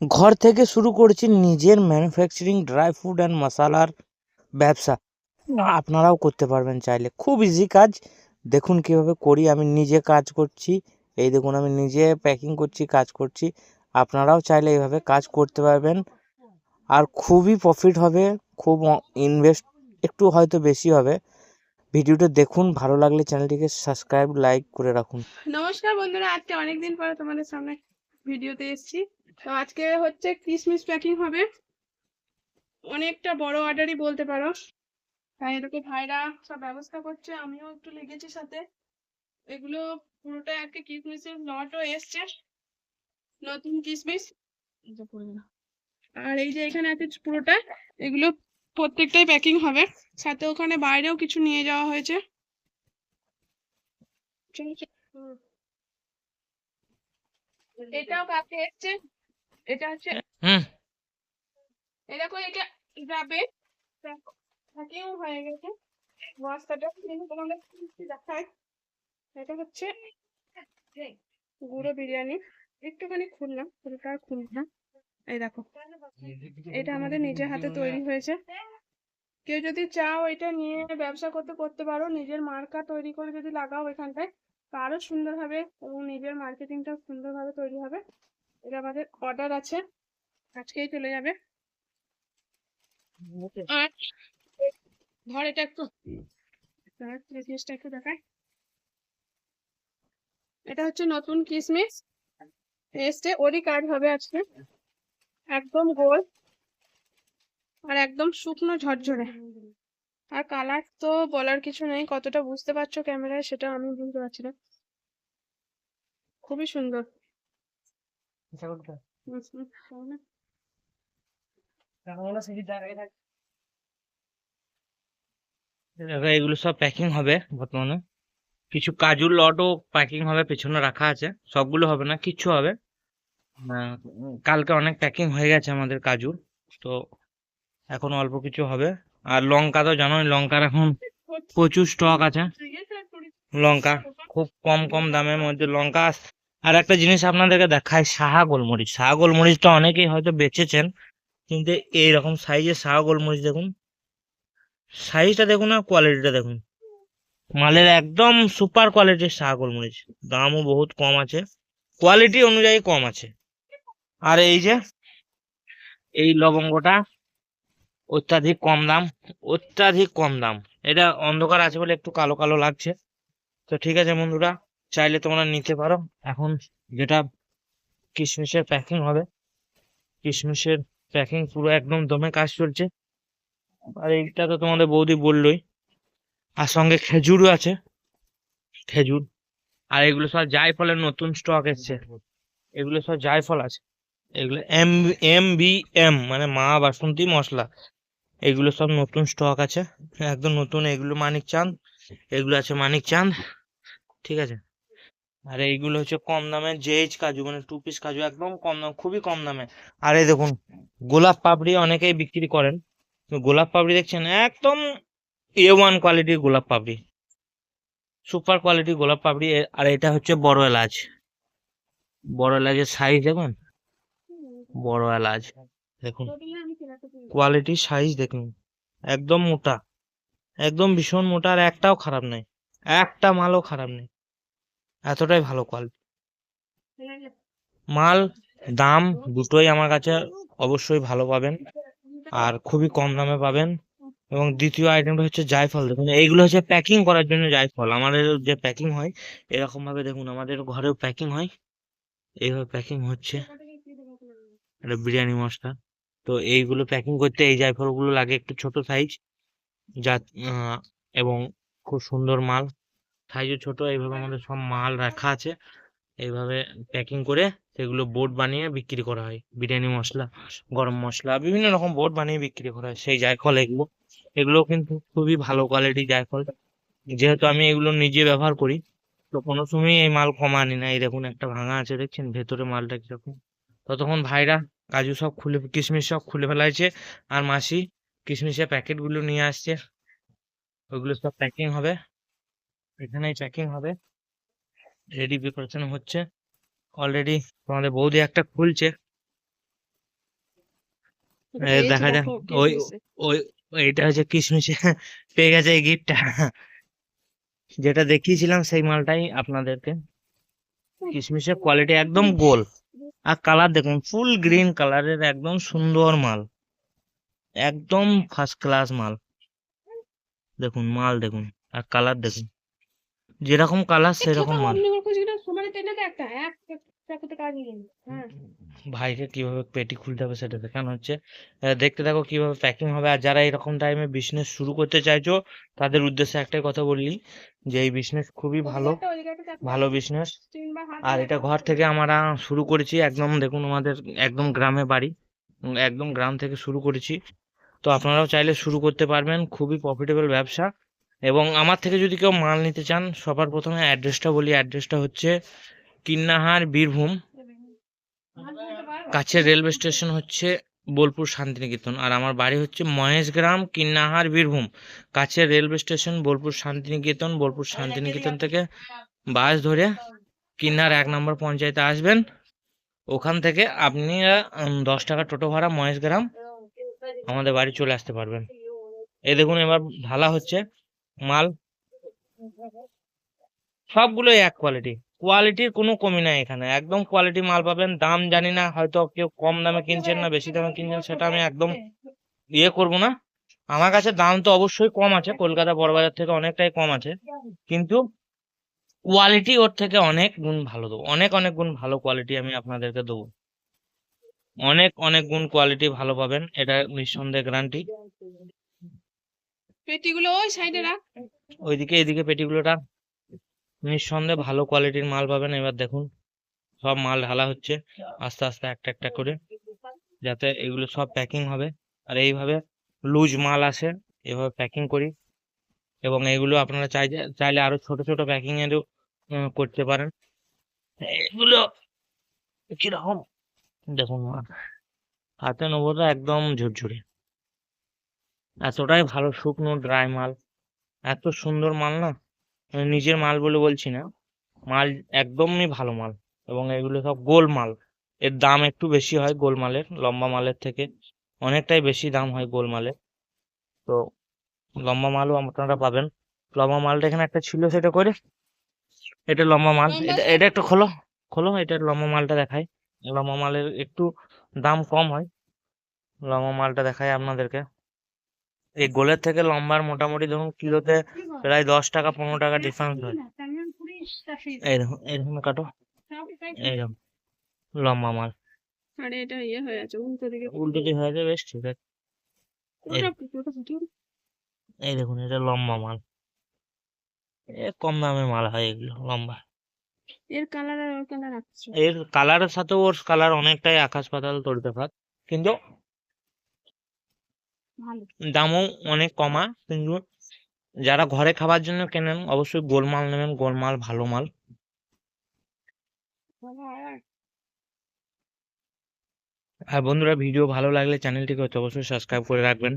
ঘর থেকে শুরু করছি নিজের ম্যানুফ্যাকচারিং ড্রাই ফ্রুট অ্যান্ড মশালার ব্যবসা। আপনারাও করতে পারবেন চাইলে। খুব ইজি কাজ। দেখুন কীভাবে করি। আমি নিজে কাজ করছি। এই দেখুন, আমি নিজে প্যাকিং করছি, কাজ করছি। আপনারাও চাইলে এইভাবে কাজ করতে পারবেন। আর খুবই প্রফিট হবে। খুব ইনভেস্ট একটু হয়তো বেশি হবে। ভিডিওটা দেখুন। ভালো লাগলে চ্যানেলটিকে সাবস্ক্রাইব লাইক করে রাখুন। নমস্কার বন্ধুরা। আজকে অনেকদিন পরে তোমাদের সামনে ভিডিওতে এসেছি। তো আজকে হচ্ছে কিসমিস প্যাকিং হবে। অনেকটা বড় অর্ডারই বলতে পারো। তাই এটাকে ভাইরা সব ব্যবস্থা করছে, আমিও একটু লেগেছি সাথে। এগুলো পুরোটা আজকে কিসমিসের লটও এসছে। নতুন কিসমিস। আর এই যে এখানে আছে পুরোটা, এগুলো প্রত্যেকটাই প্যাকিং হবে। সাথে ওখানে বাইরেও কিছু নিয়ে যাওয়া হয়েছে। এটাও কাছে এসছে? এটা হচ্ছে হুম। এরকম এটা যাবে। প্যাকিং হয়ে গেছে। বস্তাটা কিন্তু তোমাদের দেখায়। এটা হচ্ছে গুঁড়ো বিরিয়ানি। একটুখানি খুললাম পুরোটা আর খুললাম এই দেখো এটা আমাদের নিজের হাতে তৈরি হয়েছে। কেউ যদি চাও এটা নিয়ে ব্যবসা করতে করতে পারো। নিজের মার্কা তৈরি করে যদি লাগাও এখানটায় আরও সুন্দর হবে এবং নিজের মার্কেটিংটা সুন্দরভাবে তৈরি হবে। এটা আমাদের অর্ডার আছে। আজকেই চলে যাবে। আর ধর এটা একটু জিনিসটা একটু দেখায় এটা হচ্ছে নতুন কিসমিস। এসছে ওরই কাজ হবে আজকে। একদম গোল আর একদম শুকনো ঝরঝরে। আর কালার তো বলার কিছু নেই কতটা বুঝতে পারছ ক্যামেরায় সেটা আমি বুঝতে পারছি না। খুবই সুন্দর? দেখো এগুলো সব প্যাকিং হবে বর্তমানে। কিছু কাজুর লটও প্যাকিং হবে পেছনে রাখা আছে। সবগুলো হবে না কিচ্ছু হবে। কালকে অনেক প্যাকিং হয়ে গেছে আমাদের কাজুর। তো এখন অল্প কিছু হবে। আর লঙ্কা তো জানোই, লঙ্কার এখন প্রচুর স্টক আছে। লঙ্কা খুব কম কম দামের মধ্যে লঙ্কা। আর একটা জিনিস আপনাদেরকে দেখায় সাহা গোলমরিচ। সাহা গোলমরিচটা অনেকেই হয়তো বেচেছেন, কিন্তু এইরকম সাইজের সাহা গোলমরিচ দেখুন সাইজটা দেখুন আর কোয়ালিটিটা দেখুন। মালের একদম সুপার কোয়ালিটির সাহা গোলমরিচ। দামও বহুত কম আছে কোয়ালিটি অনুযায়ী কম আছে। আর এই যে, এই লবঙ্গটা অত্যাধিক কম দাম, অত্যাধিক কম দাম। এটা অন্ধকার আছে বলে একটু কালো কালো লাগছে। তো ঠিক আছে বন্ধুরা, চাইলে তোমরা নিতে পারো। এখন যেটা কিশমিশের প্যাকিং হবে। কিশমিশের প্যাকিং পুরো একদম দমে কাজ চলছে। আর এইটা তো তোমাদের বৌদি বললোই। আর সঙ্গে খেজুরও আছে। খেজুর। আর এগুলো সব জায়ফলের নতুন স্টক এসছে। এগুলো সব জায়ফল আছে। এগুলো এম এম বি এম মানে মা বাসন্তী মশলা। এগুলো সব নতুন স্টক আছে। একদম নতুন, এগুলো মানিক চাঁদ, এগুলো আছে মানিক চাঁদ, ঠিক আছে? আর এইগুলো হচ্ছে কম দামে জেজ কাজু মানে টু পিস কাজু, একদম কম দাম, খুবই কম দামে। আর এই দেখুন, গোলাপ পাপড়ি অনেকেই বিক্রি করেন। গোলাপ পাপড়ি দেখছেন, একদম এ ওয়ান কোয়ালিটির গোলাপ পাপড়ি। সুপার কোয়ালিটির গোলাপ পাপড়ি আর এটা হচ্ছে বড় এলাচ। বড় এলাচের সাইজ দেখুন, বড় এলাচ। দেখুন। কোয়ালিটি সাইজ দেখুন। একদম মোটা। একদম ভীষণ মোটা আর একটাও খারাপ নেই। একটা মালও খারাপ নেই। এতটাই ভালো কোয়ালিটি মাল দাম দুটোই আমার কাছে অবশ্যই ভালো পাবেন। আর খুবই কম দামে পাবেন। এবং দ্বিতীয় আইটেমটা হচ্ছে জায়ফল দেখুন এইগুলো হচ্ছে প্যাকিং করার জন্য জায়ফল আমাদের যে প্যাকিং হয় এরকম ভাবে দেখুন আমাদের ঘরেও প্যাকিং হয়। এইভাবে প্যাকিং হচ্ছে। এটা বিরিয়ানি মশলা তো এইগুলো প্যাকিং করতে এই জায়ফলগুলো লাগে একটু ছোট সাইজ যা এবং খুব সুন্দর মাল। সাইজও ছোট, এইভাবে আমাদের সব মাল রাখা আছে। এইভাবে প্যাকিং করে সেগুলো বোর্ড বানিয়ে বিক্রি করা হয়। বিরিয়ানি মশলা, গরম মশলা, বিভিন্ন রকম বোর্ড বানিয়ে বিক্রি করা হয়। সেই জায়ফল এগুলো এগুলো কিন্তু খুবই ভালো কোয়ালিটি জায়ফল। যেহেতু আমি এগুলো নিজে ব্যবহার করি, তো কোনো সময় এই মাল কমা আনি না। এই দেখুন একটা ভাঙা আছে, দেখছেন? ভেতরে মালটা কীরকম। ততক্ষণ ভাইরা কাজু সব খুলে কিশমিশ সব খুলে ফেলাইছে। আর মাসি কিশমিশের প্যাকেটগুলো নিয়ে আসছে। ওইগুলো সব প্যাকিং হবে। এখানেই প্যাকিং হবে। রেডি প্রিপারেশন হচ্ছে। অলরেডি তোমাদের বৌদি একটা খুলছে। এটা দেখা যাক। ওই ওই এইটা হচ্ছে কিশমিশে। পেয়ে গেছে এই গিফটটা যেটা দেখিয়েছিলাম সেই মালটাই আপনাদেরকে। কিশমিশের কোয়ালিটি একদম গোল। আর কালার দেখুন ফুল গ্রিন কালারের একদম সুন্দর মাল। একদম ফার্স্ট ক্লাস মাল। দেখুন মাল দেখুন আর কালার দেখুন। যেরকম কালার সেরকম মাল। হ্যাঁ। ভাইকে কীভাবে পেটি খুলতে হবে সেটা দেখানো হচ্ছে? দেখতে থাকো কীভাবে প্যাকিং হবে। আর যারা এরকম টাইমে বিজনেস শুরু করতে চাইছো তাদের উদ্দেশ্যে একটাই কথা বললি যে এই বিজনেস খুবই ভালো ভালো বিজনেস আর এটা ঘর থেকে আমরা শুরু করেছি একদম দেখুন আমাদের একদম গ্রামে বাড়ি একদম গ্রাম থেকে শুরু করেছি। তো আপনারাও চাইলে শুরু করতে পারবেন খুবই প্রফিটেবল ব্যবসা। এবং আমার থেকে যদি কেউ মাল নিতে চান সবার প্রথমে অ্যাড্রেসটা বলি। অ্যাড্রেসটা হচ্ছে কিন্নাহার, বীরভূম? কাছের রেলওয়ে স্টেশন হচ্ছে বোলপুর শান্তিনিকেতন আর আমার বাড়ি হচ্ছে মহেশগ্রাম, কিন্নাহার, বীরভূম। কাছের রেলওয়ে স্টেশন বোলপুর শান্তিনিকেতন বোলপুর শান্তিনিকেতন থেকে বাস ধরে কিন্নার এক নম্বর পঞ্চায়েতে আসবেন। ওখান থেকে আপনি দশ টাকা টোটো ভাড়া মহেশগ্রাম আমাদের বাড়ি চলে আসতে পারবেন। এই দেখুন, এবার ঢালা হচ্ছে মাল। সবগুলোই এক কোয়ালিটি কোয়ালিটির কোনো কমি নাই এখানে। একদম কোয়ালিটি মাল পাবেন দাম জানি না হয়তো কেউ কম দামে কিনছেন না বেশি দামে কিনছেন সেটা আমি একদম ইয়ে করব না। আমার কাছে দাম তো অবশ্যই কম আছে কলকাতা বড়বাজার থেকে অনেকটাই কম আছে। কিন্তু কোয়ালিটি ওর থেকে অনেক গুণ ভালো দেবো। অনেক অনেক গুণ ভালো কোয়ালিটি আমি আপনাদেরকে দেবো। অনেক অনেক গুণ কোয়ালিটি ভালো পাবেন এটা নিঃসন্দেহে গ্যারান্টি পেটিগুলো ওই সাইডে রাখ। ওইদিকে এদিকে পেটিগুলোটা নিঃসন্দেহে ভালো কোয়ালিটির মাল পাবেন। এবার দেখুন, সব মাল ঢালা হচ্ছে। আস্তে আস্তে একটা একটা করে, যাতে এগুলো সব প্যাকিং হবে। আর এইভাবে লুজ মাল আসে, এভাবে প্যাকিং করি। এবং এগুলো আপনারা চাই চাইলে আরও ছোট ছোট প্যাকিং এরও করতে পারেন। এগুলো কীরকম? দেখুন হাতে নেব তো একদম ঝুরঝুরে। এতটাই ভালো শুকনো ড্রাই মাল। এত সুন্দর মাল না? নিজের মাল বলে বলছি না। মাল একদমই ভালো মাল এবং এগুলো সব গোল মাল। এর দাম একটু বেশি হয় গোল মালের লম্বা মালের থেকে। অনেকটাই বেশি দাম হয় গোল মালের। তো লম্বা মালও আপনারা পাবেন। লম্বা মালটা এখানে একটা ছিল সেটা করে। এটা লম্বা মাল। এটা এটা একটু খোলো। খোলো এটা লম্বা মালটা দেখাই। লম্বা মালের একটু দাম কম হয়। লম্বা মালটা দেখাই আপনাদেরকে। এই গোলের থেকে লম্বার মোটামুটি ধরুন কিলোতে প্রায় দশ টাকা পনেরো টাকা ডিফারেন্স হয়। এইরকম কাটো। এইরকম লম্বা মাল। আরে এটা ইয়ে হয়ে আছে উল্টো দিকে। উল্টো দিকে হয়ে যাবে বেশ ঠিক আছে। এই- দেখুন এটা লম্বা মাল। এ কম দামের মাল হয় এগুলো লম্বা। এর কালার আর ওর কালারের কালারের সাথে ওর কালার অনেকটাই আকাশ পাতাল তড়িতফাত কিন্তু দামও অনেক কমা কিন্তু যারা ঘরে খাবার জন্য কেনেন অবশ্যই গোলমাল নেবেন গোলমাল ভালো মাল। আর বন্ধুরা ভিডিও ভালো লাগলে চ্যানেলটিকে অবশ্যই সাবস্ক্রাইব করে রাখবেন।